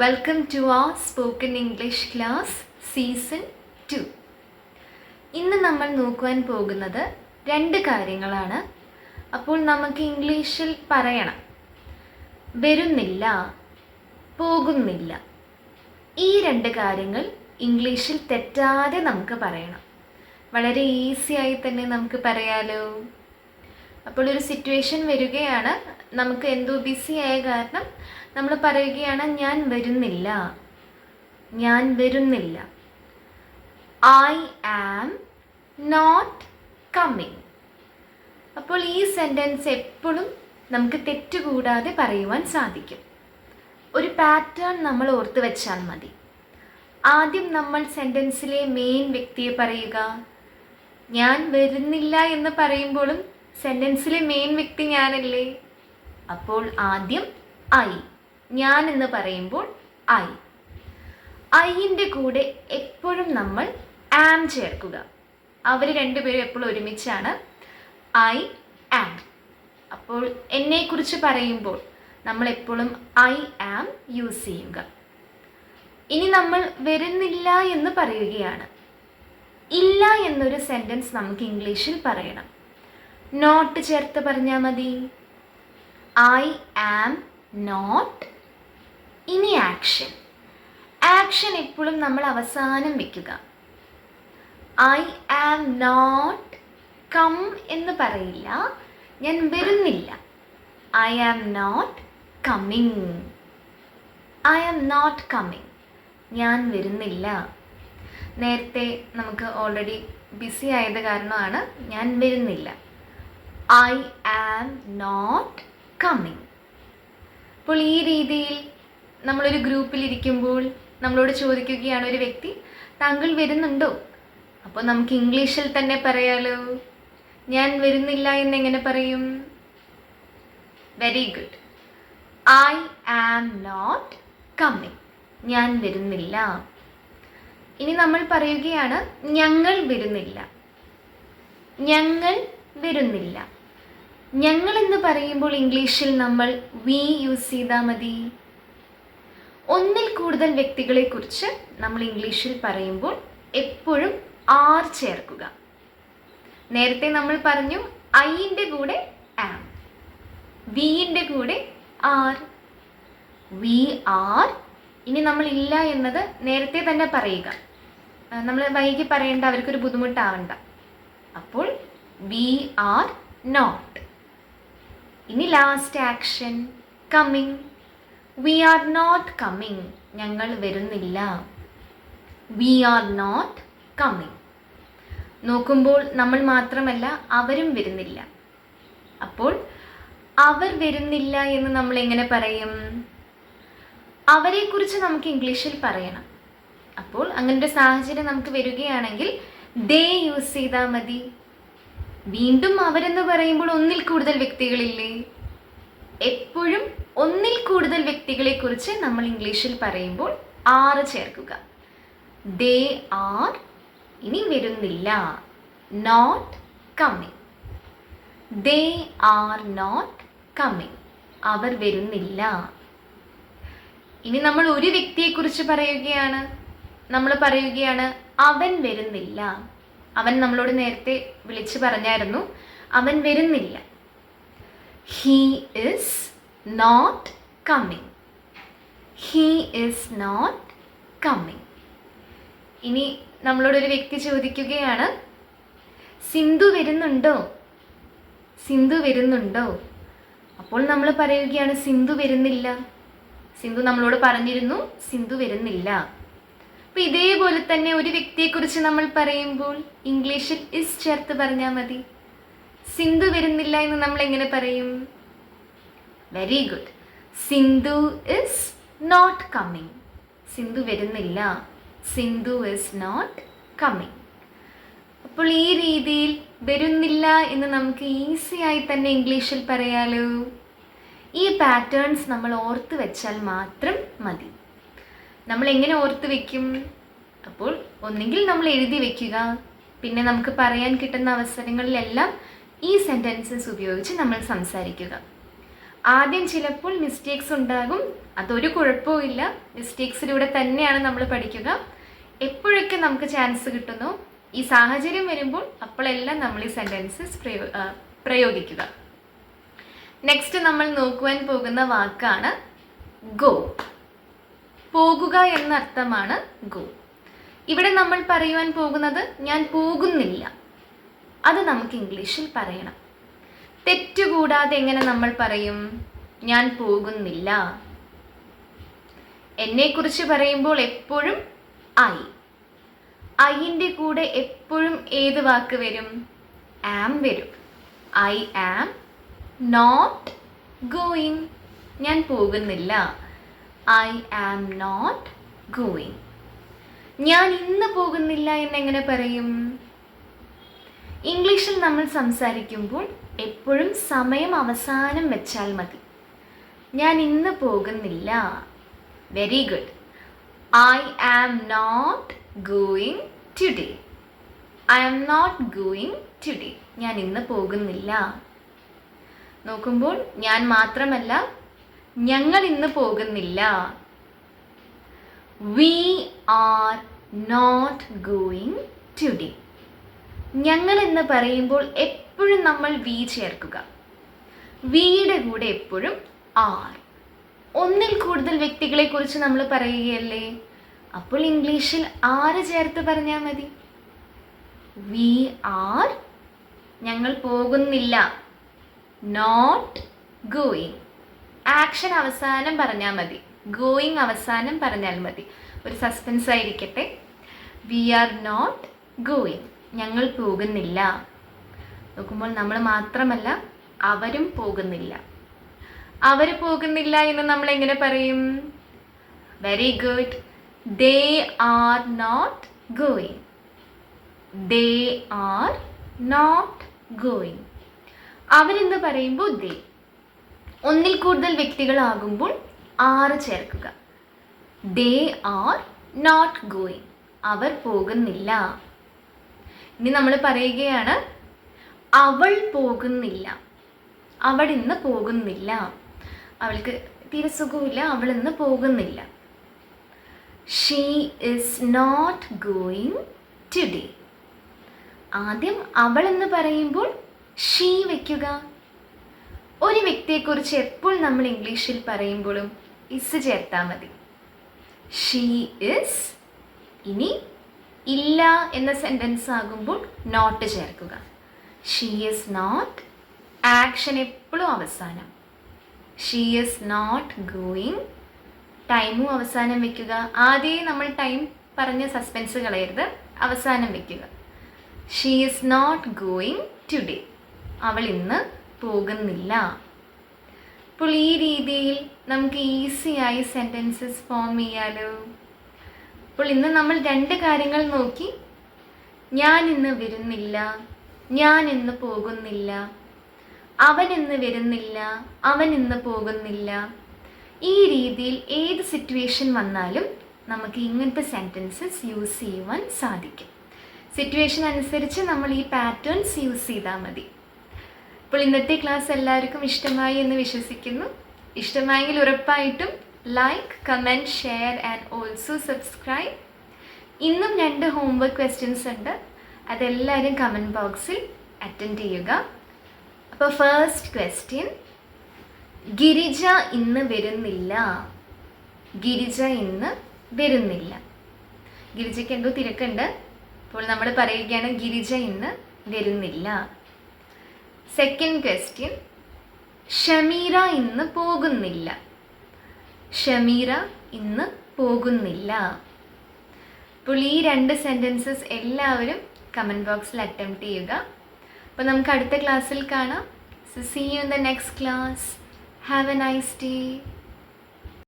Welcome to the spoken English class season two ഇന്ന് നമ്മൾ നോക്കുവാൻ പോകുന്നത് രണ്ട് കാര്യങ്ങളാണ്. അപ്പോൾ നമുക്ക് ഇംഗ്ലീഷിൽ പറയണം. വരുന്നില്ല പോകുന്നില്ല. ഈ രണ്ട് കാര്യങ്ങൾ ഇംഗ്ലീഷിൽ തെറ്റാതെ നമുക്ക് പറയണം. വളരെ ഈസി ആയി തന്നെ നമുക്ക് പറയാലോ. അപ്പോൾ ഒരു സിറ്റുവേഷൻ വരികയാണ്. നമുക്ക് എന്തോ ബിസി ആയ കാരണം നമ്മൾ പറയുകയാണ് ഞാൻ വരുന്നില്ല. ഞാൻ വരുന്നില്ല. ഐ ആം നോട്ട് കമ്മിങ് അപ്പോൾ ഈ സെന്റൻസ് എപ്പോഴും നമുക്ക് തെറ്റുകൂടാതെ പറയുവാൻ സാധിക്കും. ഒരു പാറ്റേൺ നമ്മൾ ഓർത്ത് വെച്ചാൽ മതി. ആദ്യം നമ്മൾ സെന്റൻസിലെ മെയിൻ വ്യക്തിയെ പറയുക. ഞാൻ വരുന്നില്ല എന്ന് പറയുമ്പോഴും സെന്റൻസിലെ മെയിൻ വ്യക്തി ഞാനല്ലേ? അപ്പോൾ ആദ്യം ഐ ഞാൻ എന്ന് പറയുമ്പോൾ ഐ. ഐയിന്റെ കൂടെ എപ്പോഴും നമ്മൾ ആം ചേർക്കുക. അവർ രണ്ടുപേരും എപ്പോഴും ഒരുമിച്ചാണ് ഐ ആം. അപ്പോൾ എന്നെക്കുറിച്ച് പറയുമ്പോൾ നമ്മൾ എപ്പോഴും ഐ ആം യൂസ് ചെയ്യുക. ഇനി നമ്മൾ വരുന്നില്ല എന്ന് പറയുകയാണ്. ഇല്ല എന്നൊരു സെന്റൻസ് നമുക്ക് ഇംഗ്ലീഷിൽ പറയണം. നോട്ട് ചേർത്ത് പറഞ്ഞാൽ മതി. ഐ ആം നോട്ട് ഇനി ആക്ഷൻ ആക്ഷൻ എപ്പോഴും നമ്മൾ അവസാനം വെക്കുക. ഐ ആം നോട്ട് കം എന്ന് പറയില്ല. ഞാൻ വരുന്നില്ല. I am not coming I am not coming ഞാൻ വരുന്നില്ല. നേരത്തെ നമുക്ക് ഓൾറെഡി ബിസി ആയത് കാരണമാണ് ഞാൻ വരുന്നില്ല. ഐ ആം നോട്ട് കമ്മിങ് അപ്പോൾ ഈ രീതിയിൽ നമ്മളൊരു ഗ്രൂപ്പിലിരിക്കുമ്പോൾ നമ്മളോട് ചോദിക്കുകയാണ് ഒരു വ്യക്തി താങ്കൾ വരുന്നുണ്ടോ? അപ്പോൾ നമുക്ക് ഇംഗ്ലീഷിൽ തന്നെ പറയാലോ. ഞാൻ വരുന്നില്ല എന്നെങ്ങനെ പറയും? Very good I am not coming ഞാൻ വരുന്നില്ല. ഇനി നമ്മൾ പറയുകയാണ് ഞങ്ങൾ വരുന്നില്ല. ഞങ്ങൾ വരുന്നില്ല. ഞങ്ങൾ എന്ന് പറയുമ്പോൾ ഇംഗ്ലീഷിൽ നമ്മൾ വി യൂസ് ചെയ്താൽ മതി. ഒന്നിൽ കൂടുതൽ വ്യക്തികളെ കുറിച്ച് നമ്മൾ ഇംഗ്ലീഷിൽ പറയുമ്പോൾ എപ്പോഴും ആർ ചേർക്കുക. നേരത്തെ നമ്മൾ പറഞ്ഞു ഐന്റെ കൂടെ ആം. വിന്റെ കൂടെ ആർ. V R. ഇനി നമ്മൾ ഇല്ല എന്നത് നേരത്തെ തന്നെ പറയുക. നമ്മൾ വൈകി പറയേണ്ട അവർക്കൊരു ബുദ്ധിമുട്ടാവണ്ട. അപ്പോൾ വി ആർ നോട്ട്. ഇനി last action coming we are not coming ഞങ്ങൾ വരുന്നില്ല. വി ആർ നോട്ട് കമ്മിങ് നോക്കുമ്പോൾ നമ്മൾ മാത്രമല്ല അവരും വരുന്നില്ല. അപ്പോൾ അവർ വരുന്നില്ല എന്ന് നമ്മൾ എങ്ങനെ പറയും? അവരെക്കുറിച്ച് നമുക്ക് ഇംഗ്ലീഷിൽ പറയണം. അപ്പോൾ അങ്ങനൊരു സാഹചര്യം നമുക്ക് വരികയാണെങ്കിൽ ദേ യൂസ് ചെയ്താൽ മതി. വീണ്ടും അവരെന്ന് പറയുമ്പോൾ ഒന്നിൽ കൂടുതൽ വ്യക്തികളില്ലേ? എപ്പോഴും ഒന്നിൽ കൂടുതൽ വ്യക്തികളെ കുറിച്ച് നമ്മൾ ഇംഗ്ലീഷിൽ പറയുമ്പോൾ ആറ് ചേർക്കുക. ദേ ആർ ഇനി വരുന്നില്ല. Not coming. They are not coming. അവർ വരുന്നില്ല. ഇനി നമ്മൾ ഒരു വ്യക്തിയെ കുറിച്ച് പറയുകയാണ്. നമ്മൾ പറയുകയാണ് അവൻ വരുന്നില്ല. അവൻ നമ്മളോട് നേരത്തെ വിളിച്ചു പറഞ്ഞായിരുന്നു അവൻ വരുന്നില്ല. He is not coming he is not coming ഇനി നമ്മളോടൊരു വ്യക്തി ചോദിക്കുകയാണ് സിന്ധു വരുന്നുണ്ടോ? സിന്ധു വരുന്നുണ്ടോ? അപ്പോൾ നമ്മൾ പറയുകയാണ് സിന്ധു വരുന്നില്ല. സിന്ധു നമ്മളോട് പറഞ്ഞിരുന്നു സിന്ധു വരുന്നില്ല. അപ്പൊ ഇതേപോലെ തന്നെ ഒരു വ്യക്തിയെക്കുറിച്ച് നമ്മൾ പറയുമ്പോൾ ഇംഗ്ലീഷിൽ ഇസ് ചേർത്ത് പറഞ്ഞാൽ മതി. സിന്ധു വരുന്നില്ല എന്ന് നമ്മൾ എങ്ങനെ പറയും? Very good Sindhu is not coming Sindhu വരുന്നില്ല. സിന്ധു ഇസ് നോട്ട് കമ്മിങ് അപ്പോൾ ഈ രീതിയിൽ വരുന്നില്ല എന്ന് നമുക്ക് ഈസി ആയി തന്നെ ഇംഗ്ലീഷിൽ പറയാലോ. ഈ പാറ്റേൺസ് നമ്മൾ ഓർത്ത് വെച്ചാൽ മാത്രം മതി. നമ്മൾ എങ്ങനെ ഓർത്ത് വെക്കും? അപ്പോൾ ഒന്നെങ്കിൽ നമ്മൾ എഴുതി വെക്കുക. പിന്നെ നമുക്ക് പറയാൻ കിട്ടുന്ന അവസരങ്ങളിലെല്ലാം ഈ സെന്റൻസസ് ഉപയോഗിച്ച് നമ്മൾ സംസാരിക്കുക. ആദ്യം ചിലപ്പോൾ മിസ്റ്റേക്സ് ഉണ്ടാകും. അതൊരു കുഴപ്പവുമില്ല മിസ്റ്റേക്സിലൂടെ തന്നെയാണ് നമ്മൾ പഠിക്കുക. എപ്പോഴൊക്കെ നമുക്ക് ചാൻസ് കിട്ടുന്നു ഈ സാഹചര്യം വരുമ്പോൾ അപ്പോഴെല്ലാം നമ്മൾ ഈ സെന്റൻസസ് പ്രയോ പ്രയോഗിക്കുക. നെക്സ്റ്റ് നമ്മൾ നോക്കുവാൻ പോകുന്ന വാക്കാണ് ഗോ പോകുക എന്ന അർത്ഥമാണ് ഗോ ഇവിടെ നമ്മൾ പറയുവാൻ പോകുന്നത് ഞാൻ പോകുന്നില്ല. അത് നമുക്ക് ഇംഗ്ലീഷിൽ പറയണം. തെറ്റുകൂടാതെ എങ്ങനെ നമ്മൾ പറയും? ഞാൻ പോകുന്നില്ല. എന്നെക്കുറിച്ച് പറയുമ്പോൾ എപ്പോഴും ഐ. ഐന്റെ കൂടെ എപ്പോഴും ഏത് വാക്ക് വരും? ആം വരും. I am not going. ഞാൻ പോകുന്നില്ല. I am not going. ഞാൻ ഇന്ന് പോകുന്നില്ല എന്നെങ്ങനെ പറയും? ഇംഗ്ലീഷിൽ നമ്മൾ സംസാരിക്കുമ്പോൾ എപ്പോഴും സമയം അവസാനം വെച്ചാൽ മതി. ഞാൻ ഇന്ന് പോകുന്നില്ല. Very good I am not going today I am not going today ഞാൻ ഇന്ന് പോകുന്നില്ല. നോക്കുമ്പോൾ ഞാൻ മാത്രമല്ല ഞങ്ങൾ ഇന്ന് പോകുന്നില്ല. We are not going today ഞങ്ങൾ എന്ന് പറയുമ്പോൾ എപ്പോഴും നമ്മൾ വി ചേർക്കുക. വിയുടെ കൂടെ എപ്പോഴും ആർ. ഒന്നിൽ കൂടുതൽ വ്യക്തികളെ കുറിച്ച് നമ്മൾ പറയുകയല്ലേ? അപ്പോൾ ഇംഗ്ലീഷിൽ ആറ് ചേർത്ത് പറഞ്ഞാൽ മതി? വി ആർ ഞങ്ങൾ പോകുന്നില്ല. Not going. ആക്ഷൻ അവസാനം പറഞ്ഞാൽ മതി. ഗോയിങ് അവസാനം പറഞ്ഞാൽ മതി. ഒരു സസ്പെൻസ് ആയിരിക്കട്ടെ. We are not going. ഞങ്ങൾ പോകുന്നില്ല. നോക്കുമ്പോൾ നമ്മൾ മാത്രമല്ല അവരും പോകുന്നില്ല. അവർ പോകുന്നില്ല എന്ന് നമ്മൾ എങ്ങനെ പറയും? Very good they are not going they are not going അവരെന്ന് പറയുമ്പോൾ ദേ ഒന്നിൽ കൂടുതൽ വ്യക്തികളാകുമ്പോൾ ആറ് ചേർക്കുക. ദേ ആർ നോട്ട് ഗോയിങ് അവർ പോകുന്നില്ല. ഇനി നമ്മൾ പറയുകയാണ് അവൾ പോകുന്നില്ല. അവൾ ഇന്ന് പോകുന്നില്ല. അവൾക്ക് തീരെ സുഖമില്ല അവൾ ഇന്ന് പോകുന്നില്ല. She is not going today ആദ്യം അവൾ എന്ന് പറയുമ്പോൾ ഷീ വയ്ക്കുക ഒരു വ്യക്തിയെക്കുറിച്ച് എപ്പോൾ നമ്മൾ ഇംഗ്ലീഷിൽ പറയുമ്പോഴും ഇസ് ചേർത്താൽ മതി. ഷീ ഇസ് ഇനി ഇല്ല എന്ന സെന്റൻസ് ആകുമ്പോൾ നോട്ട് ചേർക്കുക. ഷീ ഈസ് നോട്ട് ആക്ഷൻ എപ്പോഴും അവസാനം. ഷീ ഈസ് നോട്ട് ഗോയിങ് ടൈമും അവസാനം വെക്കുക. ആദ്യമേ നമ്മൾ ടൈം പറഞ്ഞ സസ്പെൻസ് കളയരുത്. അവസാനം വെക്കുക. She is not going today അവൾ ഇന്ന് പോകുന്നില്ല. അപ്പോൾ ഈ രീതിയിൽ നമുക്ക് ഈസിയായി സെന്റൻസസ് ഫോം ചെയ്യാലോ. അപ്പോൾ ഇന്ന് നമ്മൾ രണ്ട് കാര്യങ്ങൾ നോക്കി. ഞാൻ ഇന്ന് വരുന്നില്ല. ഞാൻ ഇന്ന് പോകുന്നില്ല. അവൻ ഇന്ന് വരുന്നില്ല. അവൻ ഇന്ന് പോകുന്നില്ല. ഈ രീതിയിൽ ഏത് സിറ്റുവേഷൻ വന്നാലും നമുക്ക് ഇങ്ങനത്തെ സെന്റൻസസ് യൂസ് ചെയ്യുവാൻ സാധിക്കും. സിറ്റുവേഷൻ അനുസരിച്ച് നമ്മൾ ഈ പാറ്റേൺസ് യൂസ് ചെയ്താൽ മതി. അപ്പോൾ ഇന്നത്തെ ക്ലാസ് എല്ലാവർക്കും ഇഷ്ടമായി എന്ന് വിശ്വസിക്കുന്നു. ഇഷ്ടമായെങ്കിൽ ഉറപ്പായിട്ടും like comment share and also subscribe ഇന്നും രണ്ട് ഹോംവർക്ക് ക്വസ്റ്റ്യൻസ് ഉണ്ട്. അതെല്ലാവരും കമന്റ് ബോക്സിൽ അറ്റൻഡ് ചെയ്യുക. അപ്പോൾ ഫസ്റ്റ് ക്വസ്റ്റ്യൻ ഗിരിജ ഇന്ന് വരുന്നില്ല. ഗിരിജ ഇന്ന് വരുന്നില്ല. ഗിരിജയ്ക്ക് എന്തോ തിരക്കുണ്ട്. അപ്പോൾ നമ്മൾ പറയുകയാണ് ഗിരിജ ഇന്ന് വരുന്നില്ല. സെക്കൻഡ് ക്വസ്റ്റ്യൻ ഷമീറ ഇന്ന് പോകുന്നില്ല. ഷമീറ ഇന്ന് പോകുന്നില്ല. അപ്പോൾ ഈ രണ്ട് സെന്റൻസസ് എല്ലാവരും കമന്റ് ബോക്സിൽ അറ്റംപ്റ്റ് ചെയ്യുക. അപ്പോൾ നമുക്ക് അടുത്ത ക്ലാസ്സിൽ കാണാം. See you in the next class have a nice day